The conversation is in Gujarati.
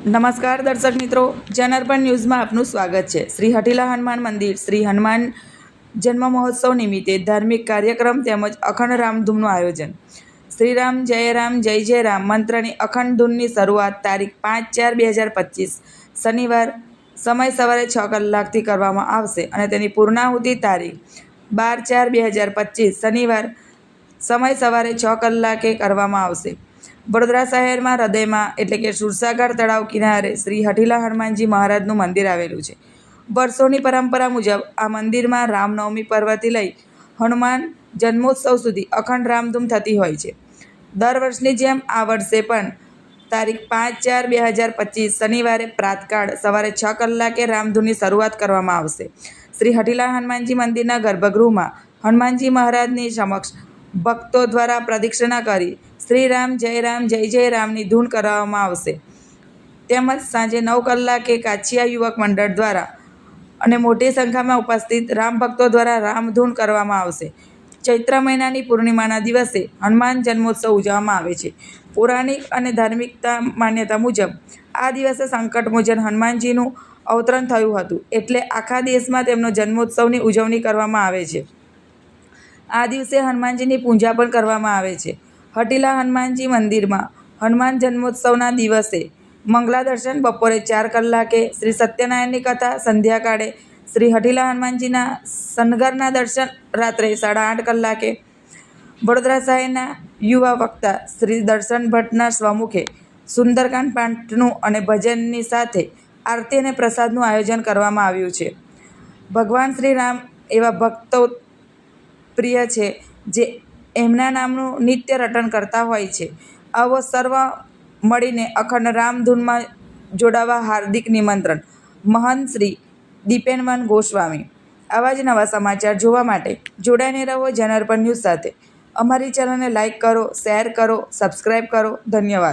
નમસ્કાર દર્શક મિત્રો જનાર્પણ ન્યૂઝમાં આપનું સ્વાગત છે. શ્રી હઠીલા હનુમાન મંદિર, શ્રી હનુમાન જન્મ મહોત્સવ નિમિત્તે ધાર્મિક કાર્યક્રમ તેમજ અખંડ રામધૂનનું આયોજન. શ્રી રામ, જય રામ, જય જય રામ મંત્રની અખંડ ધૂનની શરૂઆત તારીખ પાંચ ચાર બે હજાર પચીસ શનિવાર સમય સવારે છ કલાકથી કરવામાં આવશે અને તેની પૂર્ણાહુતિ તારીખ બાર ચાર બે હજાર પચીસ શનિવાર સમય સવારે છ કલાકે કરવામાં આવશે. વડોદરા શહેરમાં હૃદયમાં, એટલે કે સુરસાગર તળાવ કિનારે શ્રી હઠીલા હનુમાનજી મહારાજનું મંદિર આવેલું છે. વર્ષોની પરંપરા મુજબ આ મંદિરમાં રામનવમી પર્વથી લઈ હનુમાન જન્મોત્સવ સુધી અખંડ રામધૂમ થતી હોય છે. દર વર્ષની જેમ આ વર્ષે પણ તારીખ પાંચ ચાર બે હજાર પચીસ શનિવારે પ્રાતકાળ સવારે છ કલાકે રામધૂનની શરૂઆત કરવામાં આવશે. શ્રી હઠીલા હનુમાનજી મંદિરના ગર્ભગૃહમાં હનુમાનજી મહારાજની સમક્ષ ભક્તો દ્વારા પ્રદક્ષિણા કરી શ્રી રામ જય રામ જય જય રામની ધૂન કરાવવામાં આવશે. તેમજ સાંજે નવ કલાકે કાછિયા યુવક મંડળ દ્વારા અને મોટી સંખ્યામાં ઉપસ્થિત રામ ભક્તો દ્વારા રામધૂન કરવામાં આવશે. ચૈત્ર મહિનાની પૂર્ણિમાના દિવસે હનુમાન જન્મોત્સવ ઉજવવામાં આવે છે. પૌરાણિક અને ધાર્મિકતા માન્યતા મુજબ આ દિવસે સંકટ મોચન હનુમાનજીનું અવતરણ થયું હતું. એટલે આખા દેશમાં તેમનો જન્મોત્સવની ઉજવણી કરવામાં આવે છે. આ દિવસે હનુમાનજીની પૂજા પણ કરવામાં આવે છે. હટીલા હનુમાનજી મંદિરમાં હનુમાન જન્મોત્સવના દિવસે મંગલા દર્શન બપોરે ચાર કલાકે શ્રી સત્યનારાયણની કથા સંધ્યાકાળે શ્રી હટીલા હનુમાનજીના સનગરના દર્શન રાત્રે સાડા આઠ કલાકે. વડોદરા શહેરના યુવા વક્તા શ્રી દર્શન ભટ્ટના સ્વમુખે સુંદરકાંડ પાઠનું અને ભજનની સાથે આરતી અને પ્રસાદનું આયોજન કરવામાં આવ્યું છે. ભગવાન શ્રી રામ એવા ભક્તો પ્રિય છે, જે એમના નામનું નિત્ય રટણ કરતા હોય છે. આવો સર્વ મળીને અખંડ રામધૂનમાં જોડાવા હાર્દિક નિમંત્રણ. મહંત શ્રી દીપેનવન ગોસ્વામી. આવા જ નવા સમાચાર જોવા માટે જોડાઈને રહો જનાર્પણ ન્યૂઝ સાથે. અમારી ચેનલને લાઇક કરો, શેર કરો સબસ્ક્રાઈબ કરો. ધન્યવાદ.